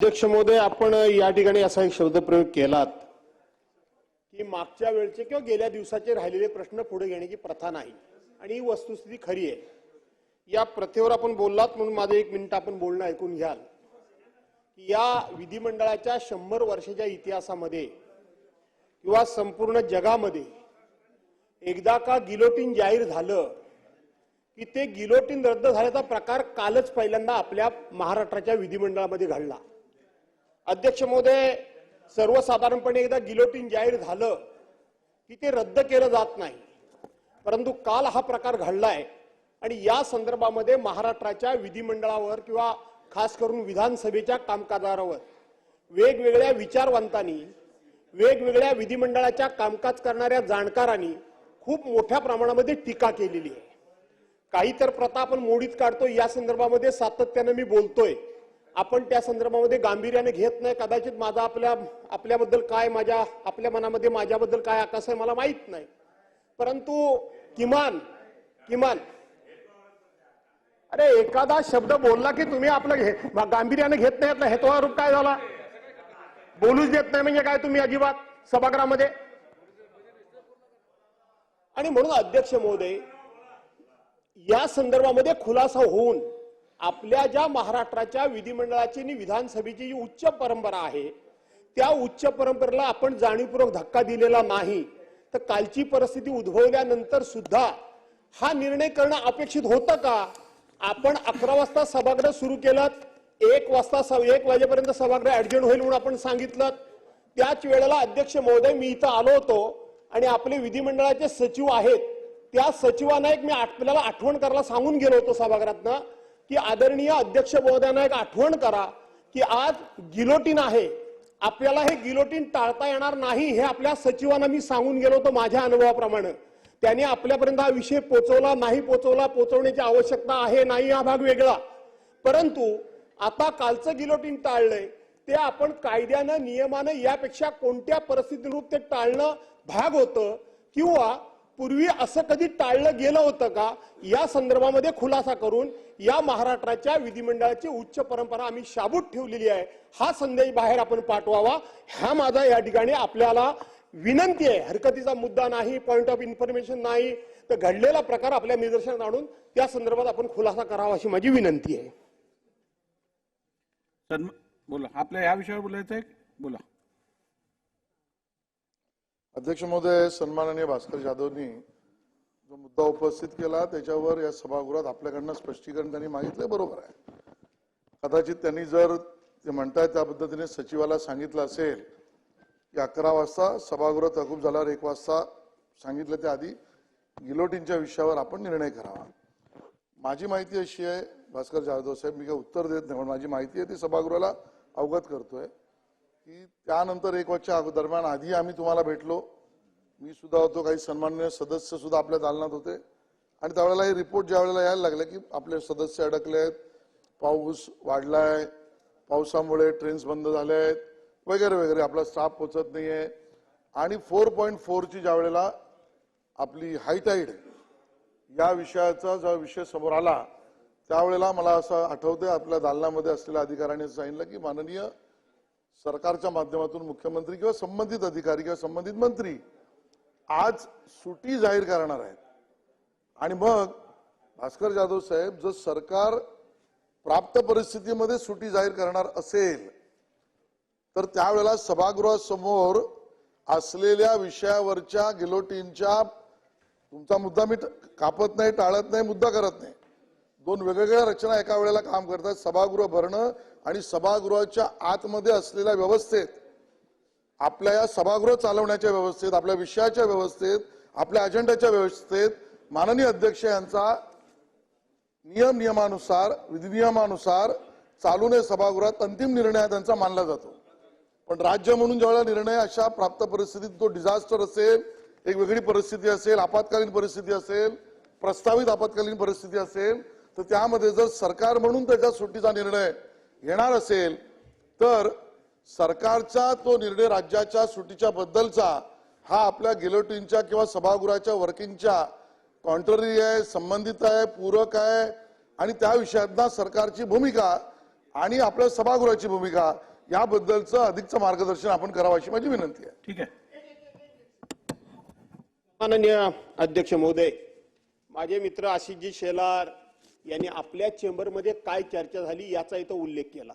अध्यक्ष महोदय आपण या ठिकाणी असा एक शब्दप्रयोग केलात की मागच्या वेळचे किंवा गेल्या दिवसाचे राहिलेले प्रश्न पुढे घेण्याची प्रथा नाही. आणि ही वस्तुस्थिती खरी आहे. या प्रथेवर आपण बोललात म्हणून माझं एक मिनिट आपण बोलणं ऐकून घ्याल. या विधिमंडळाच्या शंभर वर्षाच्या इतिहासामध्ये किंवा संपूर्ण जगामध्ये एकदा का गिलोटीन जाहीर झालं की ते गिलोटीन रद्द झाल्याचा प्रकार कालच पहिल्यांदा आपल्या महाराष्ट्राच्या विधिमंडळामध्ये घडला. अध्यक्ष महोदय सर्वसाधारणपणे एकदा गिलोटीन जाहीर झालं की ते रद्द केलं जात नाही. परंतु काल हा प्रकार घडलाय आणि या संदर्भामध्ये महाराष्ट्राच्या विधिमंडळावर किंवा खास करून विधानसभेच्या कामकाजावर वेगवेगळ्या विचारवंतांनी वेगवेगळ्या विधिमंडळाच्या कामकाज करणाऱ्या जाणकारांनी खूप मोठ्या प्रमाणामध्ये टीका केलेली आहे. काही तर प्रथा आपण मोडीत काढतो या संदर्भामध्ये सातत्यानं मी बोलतोय. आपण त्या संदर्भामध्ये गांभीर्याने घेत नाही. कदाचित माझा आपल्या आपल्याबद्दल काय माझ्या आपल्या मनामध्ये माझ्याबद्दल काय आकाश आहे मला माहीत नाही. परंतु किमान किमान. अरे एखादा शब्द बोलला की तुम्ही आपलं घे गांभीर्याने घेत नाही आपला हेतुहा रूप काय झाला? बोलूच देत नाही म्हणजे काय तुम्ही अजिबात सभागृहामध्ये? आणि म्हणून अध्यक्ष महोदय या संदर्भामध्ये खुलासा होऊन आपल्या ज्या महाराष्ट्राच्या विधिमंडळाची आणि विधानसभेची जी उच्च परंपरा आहे त्या उच्च परंपरेला आपण जाणीवपूर्वक धक्का दिलेला नाही. तर कालची परिस्थिती उद्भवल्यानंतर सुद्धा हा निर्णय करणं अपेक्षित होतं का? आपण अकरा वाजता सभागृह सुरू केलं एक वाजता स- एक वाजेपर्यंत सभागृह ऍडजंट होईल म्हणून आपण सांगितलं. त्याच वेळेला अध्यक्ष महोदय मी इथं आलो होतो आणि आपले विधिमंडळाचे सचिव आहेत. त्या सचिवांना एक मी आठ- आपल्याला आठवण करायला सांगून गेलो होतो सभागृहातनं. की आदरणीय अध्यक्ष महोदयांना एक आठवण करा की आज गिलोटीन आहे. आपल्याला हे गिलोटीन टाळता येणार नाही हे आपल्या सचिवांना मी सांगून गेलो होतो माझ्या अनुभवाप्रमाणे. त्यांनी आपल्यापर्यंत हा विषय पोचवला नाही पोचवला पोचवण्याची आवश्यकता आहे नाही हा भाग वेगळा. परंतु आता कालचं गिलोटीन टाळलंय ते आपण कायद्यानं नियमानं यापेक्षा कोणत्या परिस्थितीनुरूप ते टाळणं भाग होतं किंवा पूर्वी असं कधी टाळलं गेलं होतं का? या संदर्भामध्ये खुलासा करून या महाराष्ट्राच्या विधिमंडळाची उच्च परंपरा आम्ही शाबूत ठेवलेली आहे. हा संदेश बाहेर आपण पाठवावा. हा माझा या ठिकाणी आपल्याला विनंती आहे. हरकतीचा मुद्दा नाही पॉईंट ऑफ इन्फॉर्मेशन नाही तर घडलेला प्रकार आपल्या निदर्शनात आणून त्या संदर्भात आपण खुलासा करावा अशी माझी विनंती आहे. बोला. आपल्या या विषयावर बोलायचं आहे? बोला. अध्यक्ष महोदय सन्माननीय भास्कर जाधवनी जो मुद्दा उपस्थित केला त्याच्यावर या सभागृहात आपल्याकडनं स्पष्टीकरण त्यांनी मागितलं बरोबर आहे. कदाचित त्यांनी जर ते म्हणतायत त्या पद्धतीने सचिवाला सांगितलं असेल की अकरा वाजता सभागृह तहकूब झाल्यावर एक वाजता सांगितलं त्या आधी गिलोटीनच्या विषयावर आपण निर्णय करावा. माझी माहिती अशी आहे भास्कर जाधव साहेब मी काही उत्तर देत नाही पण माझी माहिती आहे ती सभागृहाला अवगत करतोय. की त्यानंतर एक वाजच्या दरम्यान आधी आम्ही तुम्हाला भेटलो. मी सुद्धा होतो काही सन्माननीय सदस्य सुद्धा आपल्या दालनात होते. आणि त्यावेळेला हे रिपोर्ट ज्या वेळेला यायला लागले की आपले सदस्य अडकले आहेत पाऊस वाढलाय पावसामुळे ट्रेन्स बंद झाल्या आहेत वगैरे वगैरे. आपला स्टाफ पोचत नाहीये. आणि फोर पॉईंट फोरची ज्या वेळेला आपली हायटाईड या विषयाचा जेव्हा विषय समोर आला त्यावेळेला मला असं आठवतंय आपल्या दालनामध्ये असलेल्या अधिकाऱ्यांनी सांगितलं की माननीय सरकारच्या माध्यमातून मुख्यमंत्री किंवा संबंधित अधिकारी किंवा संबंधित मंत्री आज सुटी जाहीर करणार आहेत. आणि मग भास्कर जाधव साहेब जर सरकार प्राप्त परिस्थितीमध्ये सुटी जाहीर करणार असेल तर त्यावेळेला सभागृहासमोर असलेल्या विषयावरच्या गिलोटीनच्या तुमचा मुद्दा मी कापत नाही टाळत नाही मुद्दा करत नाही. दोन वेगवेगळ्या रचना एका वेळेला काम करतात. सभागृह भरणं आणि सभागृहाच्या आतमध्ये असलेल्या व्यवस्थेत आपल्या या सभागृह चालवण्याच्या व्यवस्थेत आपल्या विषयाच्या व्यवस्थेत आपल्या अजेंड्याच्या व्यवस्थेत माननीय अध्यक्ष यांचा नियम नियमानुसार विधिनियमानुसार चालू नये सभागृहात अंतिम निर्णय त्यांचा मानला जातो. पण राज्य म्हणून ज्यावेळेला निर्णय अशा प्राप्त परिस्थितीत तो डिझास्टर असेल एक वेगळी परिस्थिती असेल आपत्कालीन परिस्थिती असेल प्रस्तावित आपत्कालीन परिस्थिती असेल तर त्यामध्ये जर सरकार म्हणून त्याच्या सुट्टीचा निर्णय घेणार असेल तर सरकारचा तो निर्णय राज्याच्या सुट्टीच्या बद्दलचा हा आपल्या गिलोटीनच्या किंवा सभागृहाच्या वर्किंगच्या कॉन्ट्ररी आहे संबंधित आहे पूरक आहे आणि त्या विषयात सरकारची भूमिका आणि आपल्या सभागृहाची भूमिका याबद्दलचं अधिकचं मार्गदर्शन आपण करावं अशी माझी विनंती आहे. ठीक आहे. माननीय अध्यक्ष महोदय माझे मित्र आशिषजी शेलार यांनी आपल्या चेंबरमध्ये काय चर्चा झाली याचा इथं उल्लेख केला.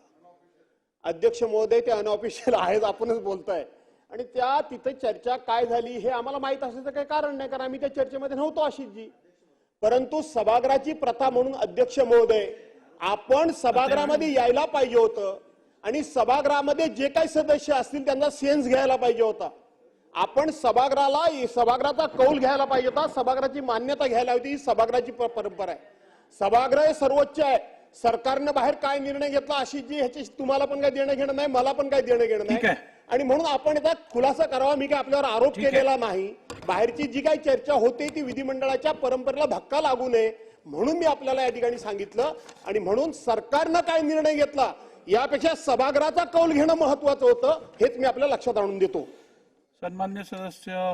अध्यक्ष महोदय ते अनऑफिशियल आहेत आपणच बोलताय. आणि त्या तिथं चर्चा काय झाली हे आम्हाला माहीत असण्याचं काही कारण नाही कारण आम्ही त्या चर्चेमध्ये नव्हतो आशिषजी. परंतु सभागृहाची प्रथा म्हणून अध्यक्ष महोदय आपण सभागृहामध्ये यायला पाहिजे होतं आणि सभागृहामध्ये जे काही सदस्य असतील त्यांचा सेन्स घ्यायला पाहिजे होता. आपण सभागृहाला सभागृहाचा कौल घ्यायला पाहिजे होता सभागृहाची मान्यता घ्यायला होती ही सभागृहाची परंपरा आहे. सभागृह हे सर्वोच्च आहे. सरकारनं बाहेर काय निर्णय घेतला अशी जी ह्याची तुम्हाला पण काय देणं घेणं नाही मला पण काय देणं घेणं नाही. आणि म्हणून आपण याचा खुलासा करावा मी काय आपल्यावर आरोप. केलेला नाही. बाहेरची जी काही चर्चा होते ती विधिमंडळाच्या परंपरेला धक्का लागू नये म्हणून मी आपल्याला या ठिकाणी सांगितलं. आणि म्हणून सरकारनं काय निर्णय घेतला यापेक्षा सभागृहाचा कौल घेणं महत्वाचं होतं हेच मी आपल्या लक्षात आणून देतो. सन्मान्य सदस्य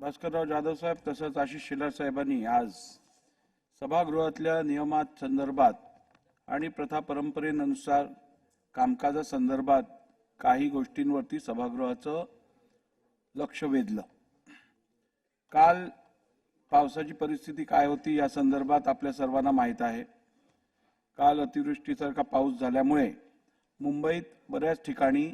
भास्करराव जाधव साहेब तसंच आशिष शेलार साहेबांनी आज सभागृहातल्या नियमात संदर्भात आणि प्रथा परंपरेनुसार कामकाजासंदर्भात काही गोष्टींवरती सभागृहाचं लक्ष वेधलं. काल पावसाची परिस्थिती काय होती या संदर्भात आपल्या सर्वांना माहीत आहे. काल अतिवृष्टीसारखा पाऊस झाल्यामुळे मुंबईत बऱ्याच ठिकाणी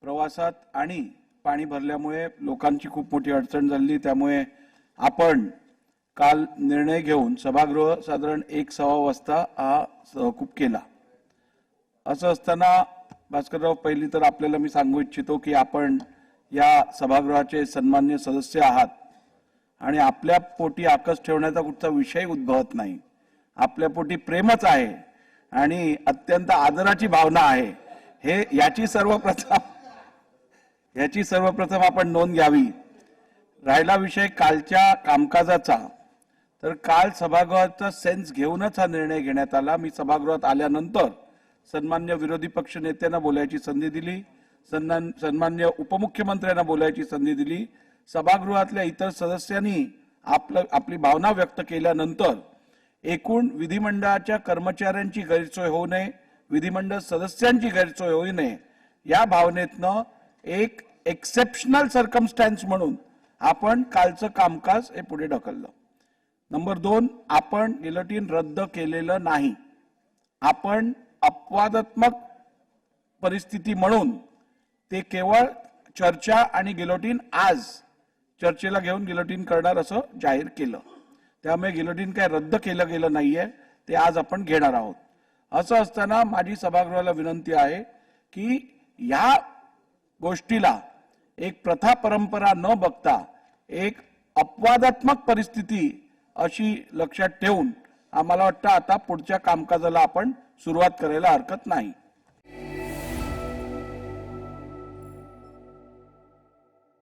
प्रवासात आणि पाणी भरल्यामुळे लोकांची खूप मोठी अडचण झाली. त्यामुळे आपण काल निर्णय घेऊन सभागृह साधारण एक सव्वा वाजता हा सहकूप केला. असं असताना भास्करराव पहिली तर आपल्याला मी सांगू इच्छितो की आपण या सभागृहाचे सन्मान्य सदस्य आहात आणि आपल्या पोटी आकस ठेवण्याचा कुठचा विषय उद्भवत नाही. आपल्या पोटी प्रेमच आहे आणि अत्यंत आदराची भावना आहे. हे याची सर्वप्रथम याची सर्वप्रथम आपण नोंद घ्यावी. राहिला विषय कालच्या कामकाजाचा. तर काल सभागृहाचा सेन्स घेऊनच हा निर्णय घेण्यात आला. मी सभागृहात आल्यानंतर सन्मान्य विरोधी पक्ष नेत्यांना बोलायची संधी दिली. सन्मान सन्मान्य उपमुख्यमंत्र्यांना बोलायची संधी दिली. सभागृहातल्या इतर सदस्यांनी आपलं आपली भावना व्यक्त केल्यानंतर एकूण विधिमंडळाच्या कर्मचाऱ्यांची गैरसोय होऊ नये विधिमंडळ सदस्यांची गैरसोय होऊ नये या भावनेतनं एक एक्सेप्शनल सर्कमस्टॅन्स म्हणून आपण कालचं कामकाज हे पुढे ढकललं. नंबर दोन आपण गिलोटीन रद्द केलेलं नाही. आपण अपवादात्मक परिस्थिती म्हणून ते केवळ चर्चा आणि गिलोटीन आज चर्चेला घेऊन गिलोटीन करणार असं जाहीर केलं. त्यामुळे गिलोटीन काय रद्द केलं गेलं नाहीये ते आज आपण घेणार आहोत. असं असताना माझी सभागृहाला विनंती आहे की या गोष्टीला एक प्रथा परंपरा न बघता एक अपवादात्मक परिस्थिती अशी लक्षात ठेवून आम्हाला वाटतं आता पुढच्या कामकाजाला आपण सुरुवात करायला हरकत नाही.